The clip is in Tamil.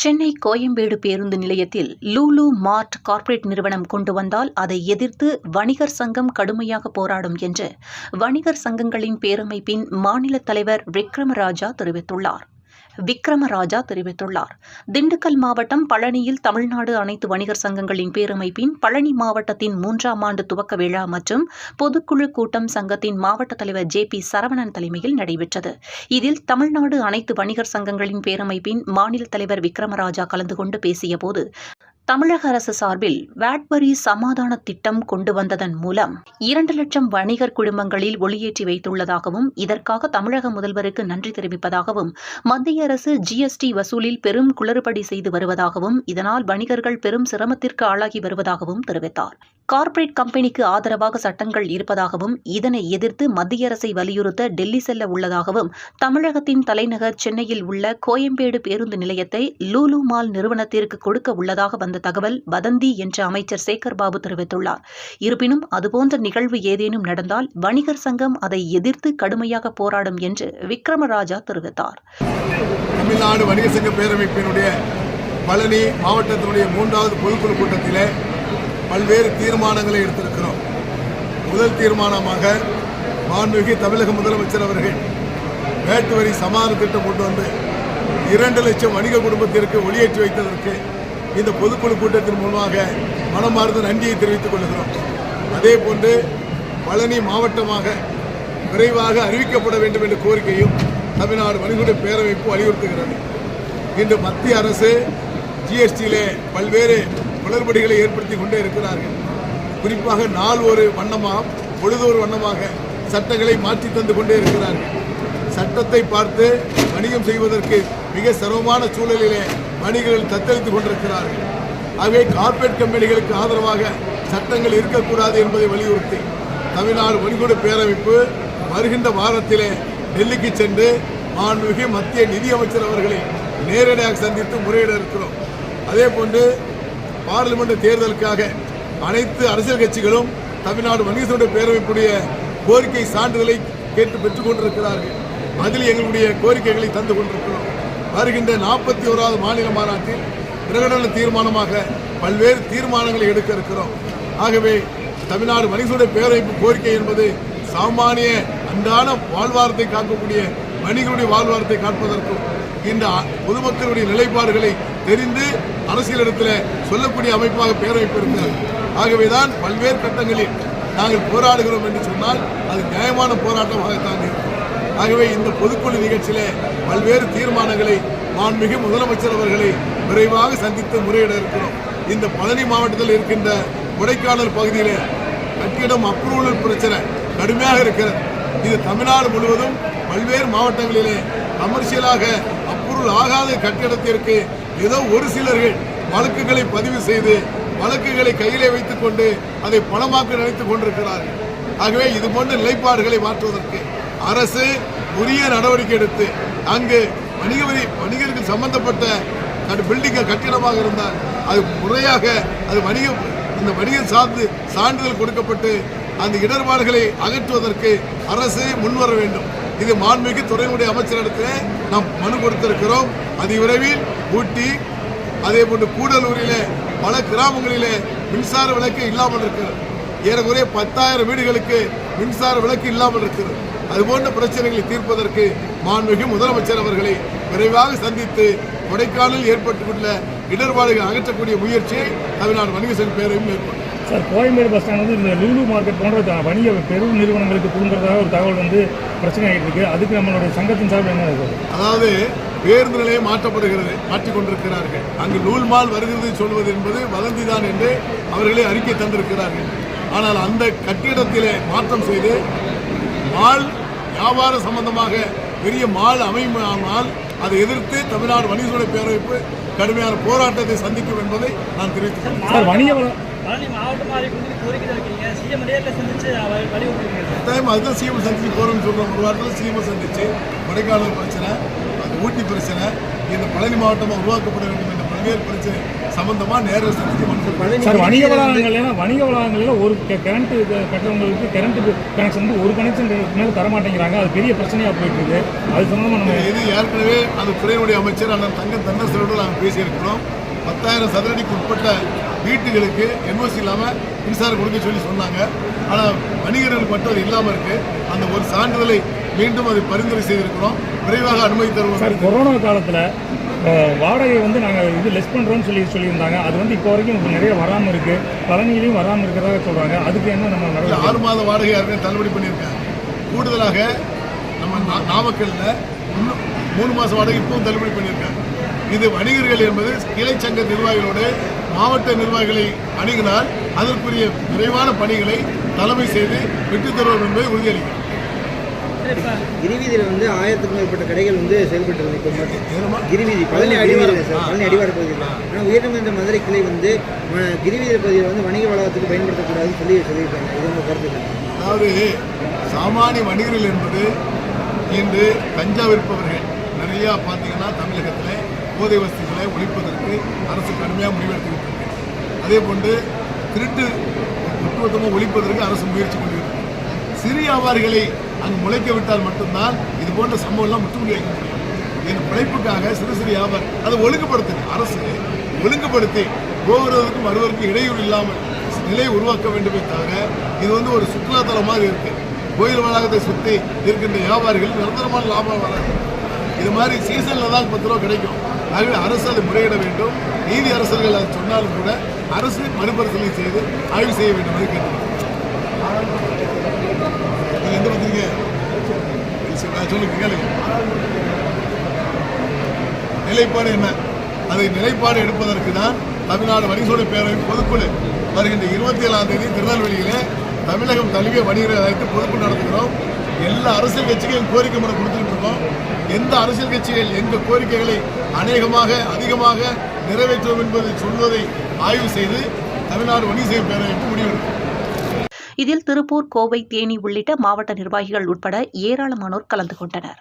சென்னை கோயம்பேடு பேருந்து நிலையத்தில் லூலு மார்ட் கார்ப்பரேட் நிறுவனம் கொண்டு வந்தால் அதை எதிர்த்து வணிகர் சங்கம் கடுமையாக போராடும் என்று வணிகர் சங்கங்களின் பேரமைப்பின் மாநில தலைவர் விக்ரமராஜா தெரிவித்துள்ளார். விக்ரமராஜா தெரிவித்துள்ளார். திண்டுக்கல் மாவட்டம் பழனியில் தமிழ்நாடு அனைத்து வணிகர் சங்கங்களின் பேரமைப்பின் பழனி மாவட்டத்தின் மூன்றாம் ஆண்டு துவக்க விழா மற்றும் பொதுக்குழு கூட்டம் சங்கத்தின் மாவட்ட தலைவர் ஜே பி சரவணன் தலைமையில் நடைபெற்றது. இதில் தமிழ்நாடு அனைத்து வணிகர் சங்கங்களின் பேரமைப்பின் மாநில தலைவர் விக்ரமராஜா கலந்து கொண்டு பேசியபோது தமிழக அரசு சார்பில் வேட்வரி சமாதான திட்டம் கொண்டு வந்ததன் மூலம் இரண்டு லட்சம் வணிகர் குடும்பங்களில் ஒளியேற்றி வைத்துள்ளதாகவும் இதற்காக தமிழக முதல்வருக்கு நன்றி தெரிவிப்பதாகவும் மத்திய அரசு ஜிஎஸ்டி வசூலில் பெரும் குளறுபடி செய்து வருவதாகவும் இதனால் வணிகர்கள் பெரும் சிரமத்திற்கு ஆளாகி வருவதாகவும் தெரிவித்தார். கார்ப்பரேட் கம்பெனிக்கு ஆதரவாக சட்டங்கள் இருப்பதாகவும் இதனை எதிர்த்து மத்திய அரசை வலியுறுத்த டெல்லி செல்ல உள்ளதாகவும் தமிழகத்தின் தலைநகர் சென்னையில் உள்ள கோயம்பேடு பேருந்து நிலையத்தை லூலு மால் நிறுவனத்திற்கு கொடுக்க உள்ளதாக வந்த தகவல் வதந்தி என்று அமைச்சர் சேகர் பாபு தெரிவித்துள்ளார். இருப்பினும் அதுபோன்ற நிகழ்வு ஏதேனும் நடந்தால் வணிகர் சங்கம் அதை எதிர்த்து கடுமையாக போராடும் என்று விக்ரமராஜா தெரிவித்தார். தமிழ்நாடு வணிகர் சங்க பேரமைப்பினுடைய பழனி மாவட்டத்தினுடைய மூன்றாவது பொதுக்குழு கூட்டத்திலே பல்வேறு தீர்மானங்களை எடுத்திருக்கிறோம். முதல் தீர்மானமாக மாண்புமிகு தமிழக முதலமைச்சர் அவர்கள் வேட்டு வரி சமாதான திட்டம் கொண்டு வந்து இரண்டு லட்சம் வணிக குடும்பத்திற்கு ஒளியேற்றி வைத்ததற்கு இந்த பொதுக்குழு கூட்டத்தின் மூலமாக மனமார்ந்த நன்றியை தெரிவித்துக் கொள்கிறோம். அதே போன்று பழனி மாவட்டமாக விரைவாக அறிவிக்கப்பட வேண்டும் என்ற கோரிக்கையும் தமிழ்நாடு வணிகருடைய பேரவைப்பு வலியுறுத்துகிறது. இன்று மத்திய அரசு ஜிஎஸ்டியிலே பல்வேறு குளறுபடிகளை ஏற்படுத்தி கொண்டே இருக்கிறார்கள். குறிப்பாக நாள் ஒரு வண்ணமாக பொழுது ஒரு வண்ணமாக சட்டங்களை மாற்றி தந்து கொண்டே இருக்கிறார்கள். சட்டத்தை பார்த்து வணிகம் செய்வதற்கு மிக சிரமமான சூழலிலே வணிகர்கள் தத்தளித்துக் கொண்டிருக்கிறார்கள். ஆகவே கார்ப்பரேட் கம்பெனிகளுக்கு ஆதரவாக சட்டங்கள் இருக்கக்கூடாது என்பதை வலியுறுத்தி தமிழ்நாடு வணிகோடு பேரமைப்பு வருகின்ற வாரத்திலே டெல்லிக்கு சென்று மாண்புமிகு மத்திய நிதியமைச்சர் அவர்களை நேரடியாக சந்தித்து முறையிட இருக்கிறோம். அதே போன்று பார்லிமெண்ட் தேர்தலுக்காக அனைத்து அரசியல் கட்சிகளும் தமிழ்நாடு வணிகர்களுடைய பேரவைப்புடைய கோரிக்கை சான்றிதழை கேட்டு பெற்றுக் கொண்டிருக்கிறார்கள். அதில் எங்களுடைய கோரிக்கைகளை தந்து கொண்டிருக்கிறோம். வருகின்ற நாற்பத்தி ஓராவது மாநில மாநாட்டில் பிரகடன தீர்மானமாக பல்வேறு தீர்மானங்களை எடுக்க இருக்கிறோம். ஆகவே தமிழ்நாடு வணிகர்களுடைய பேரமைப்பு கோரிக்கை என்பது சாமானிய அன்றாட வாழ்வாரத்தை காக்கக்கூடிய வணிகருடைய வாழ்வாரத்தை காப்பதற்கும் இந்த பொதுமக்களுடைய நிலைப்பாடுகளை தெரிந்து அரசியலிடத்தில் சொல்லக்கூடிய அமைப்பாக பேரமைப்பு இருக்கிறது. ஆகவேதான் பல்வேறு கட்டங்களில் நாங்கள் போராடுகிறோம் என்று சொன்னால் அது நியாயமான போராட்டமாகத்தான் இருக்கும். ஆகவே இந்த பொதுக்குழு நிகழ்ச்சியில் பல்வேறு தீர்மானங்களை மாண்புமிகு முதலமைச்சர் அவர்களை விரைவாக சந்தித்து முறையிட இருக்கிறோம். இந்த பழனி மாவட்டத்தில் இருக்கின்ற கொடைக்கானல் பகுதியிலே கட்டிடம் அப்ரூவல் பிரச்சனை கடுமையாக இருக்கிறது. இது தமிழ்நாடு முழுவதும் பல்வேறு மாவட்டங்களிலே கமர்ஷியலாக அப்ரூவல் ஆகாத கட்டிடத்திற்கு ஏதோ ஒரு சிலர்கள் வழக்குகளை பதிவு செய்து வழக்குகளை கையிலே வைத்துக் கொண்டு அதை பணமாக்க நினைத்துக் கொண்டிருக்கிறார்கள். ஆகவே இது போன்ற நிலைப்பாடுகளை மாற்றுவதற்கு அரசு உரிய நடவடிக்கை எடுத்து அங்கு வணிக வரி வணிகர்கள் சம்பந்தப்பட்ட பில்டிங் கட்டிடமாக இருந்தால் அது முறையாக அது வணிக இந்த வணிகம் சார்ந்து சான்றிதழ் கொடுக்கப்பட்டு அந்த இடர்பாடுகளை அகற்றுவதற்கு அரசு முன்வர வேண்டும். இது மாண்புமிகு துறையினுடைய அமைச்சரிடத்தில் நாம் மனு கொடுத்திருக்கிறோம். அதி விரைவில் ஊட்டி அதே போன்று கூடலூரிலே பல கிராமங்களிலே மின்சார விளக்கு இல்லாமல் இருக்கிறது. ஏறக்குறைய பத்தாயிரம் வீடுகளுக்கு மின்சார விளக்கு இல்லாமல் இருக்கிறது. அதுபோன்ற பிரச்சனைகளை தீர்ப்பதற்கு மாண்புமிகு முதலமைச்சர் அவர்களை விரைவாக சந்தித்து கொடைக்கானல் ஏற்பட்டுள்ள இடர்பாடுகளை அகற்றக்கூடிய முயற்சியை தமிழ்நாடு வணிக சங்க பேரையும் மேற்கொண்டு. சார் கோயம்பேடு பஸ் ஸ்டாண்ட் வந்து இந்த லூலு மார்க்கெட் போன்ற வணிக பெரும் நிறுவனங்களுக்கு கொடுங்கிறதாக ஒரு தகவல் வந்து பிரச்சனை ஆகிட்டு இருக்கு. அதுக்கு நம்மளுடைய சங்கத்தின் சார்பில் என்ன சார் அதாவது பேருந்து நிலையம் மாற்றப்படுகிறது மாற்றிக் கொண்டிருக்கிறார்கள். அங்கு நூல்மால் வருகிறது சொல்வது என்பது வதந்திதான் என்று அவர்களே அறிக்கை தந்திருக்கிறார்கள். ஆனால் அந்த கட்டிடத்திலே மாற்றம் செய்து மால் வியாபார சம்பந்தமாக பெரிய மால் அமையுமானால் அதை எதிர்த்து தமிழ்நாடு வணிகர்களுடைய பேரவைப்பு கடுமையான போராட்டத்தை சந்திக்கும் என்பதை நான் தெரிவித்துக் கொள்கிறேன். சார் வணிக வள- பழனி மாவட்டமாக அறிவிப்பு கோரிக்கை வைக்கிறீங்க. சிஎம் நேரில் சந்திச்சு அவர் வலியுறுத்துறீங்க டைம் அதுதான் சீமை சந்திச்சு போகிறோம்னு சொல்கிறோம் ஒரு வாரத்தில் சீமை சந்திச்சு கொடைக்கானல் பிரச்சனை அது ஊட்டி பிரச்சனை இந்த பழனி மாவட்டமாக உருவாக்கப்பட வேண்டும் பல்வேறு பிரச்சனை சம்பந்தமா நேரில் கொடுக்கிறோம். சார் வணிக வளாகங்கள்லாம் வணிக வளாகங்களில் ஒரு கரண்ட் கட்டுறவங்களுக்கு கரண்ட் கனெக்ஷன் வந்து ஒரு கனெக்ஷன் மேலே தர மாட்டேங்கிறாங்க. அது பெரிய பிரச்சனையாக போயிட்டு இருக்கு அது சம்மந்தமாக நம்ம இது ஏற்கனவே அந்த துறையினுடைய அமைச்சர் அண்ணன் தங்க தன்னரசரோடு நாங்கள் பேசியிருக்கிறோம். பத்தாயிரம் சதுரடிக்கு உட்பட்ட வீட்டுகளுக்கு என்ஓசி இல்லாமல் மின்சாரம் கொடுக்க சொல்லி சொன்னாங்க. ஆனால் வணிகர்களுக்கு மட்டும் அது இல்லாமல் இருக்கு. அந்த ஒரு சான்றிதழை மீண்டும் அதை பரிந்துரை செய்திருக்கிறோம். விரைவாக அனுமதி சார் தருவோம் கொரோனா காலத்தில் வாடகை வந்து நாங்கள் இது லெஸ் பண்ணுறோம்னு சொல்லி சொல்லியிருந்தாங்க. அது வந்து இப்போ வரைக்கும் நிறைய வராமல் இருக்குது பழனியிலையும் வராமல் இருக்கிறதாக சொல்கிறாங்க அதுக்கு என்ன நம்ம ஆறு மாத வாடகை யாருமே தள்ளுபடி பண்ணியிருக்காங்க. கூடுதலாக நம்ம நா- நாமக்கல்ல இன்னும் மூணு மாதம் வாடகை இப்பவும் தள்ளுபடி பண்ணியிருக்காங்க. இது வணிகர்கள் என்பது கிளை சங்க நிர்வாகிகளோடு மாவட்ட நிர்வாகிகளை அணுகினால் அதற்குரிய விரைவான பணிகளை தலைமை செய்து பெற்றுத்தருவோம் என்பதை உறுதியளிக்கும் கிரிவீதியில் வந்து ஆயிரத்துக்கும் மேற்பட்ட கடைகள் வந்து செயல்பட்டு இருக்கு இப்போ? கிரிவீதி பழனி அடிவாரம் சார். பழனி அடிவார பகுதியில் ஆனால் உயர்நீதிமன்ற மதுரை கிளை வந்து கிரிவீதி பகுதியில் வந்து வணிக வளாகத்துக்கு பயன்படுத்தக்கூடாதுன்னு சொல்லி சொல்லியிருக்காங்க இது உங்கள் கருத்து? அதாவது சாமானிய வணிகர்கள் என்பது இன்று கஞ்சா விற்பவர்கள் நிறையா பார்த்தீங்கன்னா தமிழகத்தில் போதை வசதிகளை ஒழிப்பதற்கு அரசு கடுமையாக முடிவெடுத்துக்கிட்டு இருக்கு அதே போன்று திருட்டு ஒட்டுமொத்தமாக ஒழிப்பதற்கு அரசு முயற்சி கொண்டிருக்கு சிறு வியாபாரிகளை அங்கு முளைக்க விட்டால் மட்டும்தான் இது போன்ற சம்பவம்லாம் முற்றுமுடி வைக்க முடியும். என் பிழைப்புக்காக சிறு சிறு வியாபாரி அதை ஒழுங்குபடுத்துங்க. அரசு ஒழுங்குபடுத்தி போகிறதுக்கும் வருவதற்கும் இடையூறு இல்லாமல் நிலையை உருவாக்க வேண்டுமே தவிர இது வந்து ஒரு சுற்றுலாத்தலம் மாதிரி இருக்கு. கோயில் வளாகத்தை சுற்றி இருக்கின்ற வியாபாரிகள் நிரந்தரமான லாபம் வராது இது மாதிரி சீசனில் தான் பத்து ரூபா கிடைக்கும். ஆகவே அரசு அதை முறையிட வேண்டும். நீதி அரசர்கள் அதை சொன்னாலும் கூட அரசு மறுபரிசீலனை செய்து ஆய்வு செய்ய வேண்டும் என்று கேட்டுக்கிறோம் எந்த பத்திரிக்கை? நான் சொல்லுங்க கேளுங்க. நிலைப்பாடு என்ன? அதை நிலைப்பாடு எடுப்பதற்கு தான் தமிழ்நாடு வணிகசோலை பேரவை பொதுக்குழு வருகின்ற இருபத்தி ஏழாம் தேதி திருநெல்வேலியிலே தமிழகம் தழுவிய வணிகர்கள் அழைத்து பொதுக்குழு நடத்துகிறோம். எல்லா அரசியல் கட்சிகளும் கோரிக்கை முறை கொடுத்துட்டு இருக்கோம் எந்த அரசியல் கட்சிகள் எங்கள் கோரிக்கைகளை அநேகமாக அதிகமாக நிறைவேற்றுவோம் என்பதை சொல்வதை ஆய்வு செய்து தமிழ்நாடு வணிக பேரவைக்கு முடிவெடுக்கும். இதில் திருப்பூர் கோவை தேனி உள்ளிட்ட மாவட்ட நிர்வாகிகள் உட்பட ஏராளமானோர் கலந்து கொண்டனர்.